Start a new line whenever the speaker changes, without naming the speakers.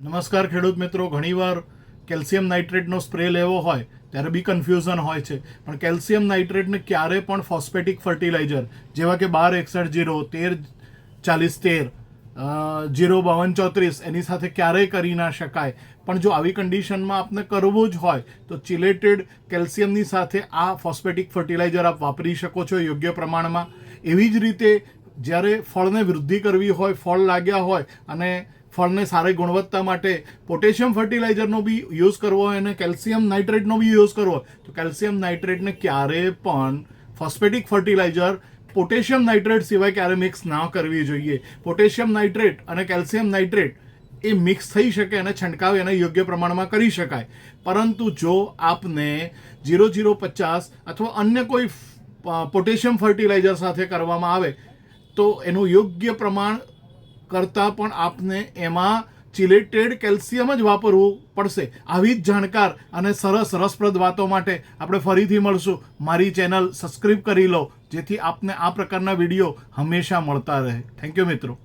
નમસ્કાર ખેડૂત મિત્રો, ઘણીવાર કેલ્શિયમ નાઇટ્રેટનો સ્પ્રે લેવો હોય ત્યારે બી કન્ફ્યુઝન હોય છે. પણ કેલ્શિયમ નાઇટ્રેટને ક્યારે પણ ફોસ્ફેટિક ફર્ટિલાઇઝર જેવા કે બાર એકસઠ જીરો, તેર ચાલીસ તેર જીરો બાવન ચોત્રીસ એની સાથે ક્યારેય કરી ના શકાય. પણ જો આવી કન્ડિશનમાં આપને કરવું જ હોય, તો ચિલેટેડ કેલ્શિયમની સાથે આ ફોસ્ફેટિક ફર્ટિલાઇઝર આપ વાપરી શકો છો યોગ્ય પ્રમાણમાં. એવી જ રીતે જ્યારે ફળને વૃદ્ધિ કરવી હોય, ફળ લાગ્યા હોય અને ફળને સારી ગુણવત્તા માટે પોટેશિયમ ફર્ટિલાઇઝરનો બી યુઝ કરવો હોય અને કેલ્શિયમ નાઇટ્રેટનો બી યુઝ કરવો તો કેલ્શિયમ નાઇટ્રેટને ક્યારે પણ ફોસ્ફેટિક ફર્ટિલાઇઝર પોટેશિયમ નાઇટ્રેટ સિવાય ક્યારે મિક્સ ના કરવી જોઈએ. પોટેશિયમ નાઇટ્રેટ અને કેલ્શિયમ નાઇટ્રેટ એ મિક્સ થઈ શકે અને છંટકાવ એને યોગ્ય પ્રમાણમાં કરી શકાય. પરંતુ જો આપને જીરો જીરો પચાસ અથવા અન્ય કોઈ પોટેશિયમ ફર્ટિલાઇઝર સાથે કરવામાં આવે, તો એનું યોગ્ય પ્રમાણ કરતાં પણ આપને એમાં ચિલેટેડ કેલ્શિયમ જ વાપરવું પડશે. આવી જ જાણકાર અને સરસ રસપ્રદ વાતો માટે આપણે ફરીથી મળશું. મારી ચેનલ સબસ્ક્રાઈબ કરી લો, જેથી આપને આ પ્રકારના વીડિયો હંમેશા મળતા રહે. થેન્ક યુ મિત્રો.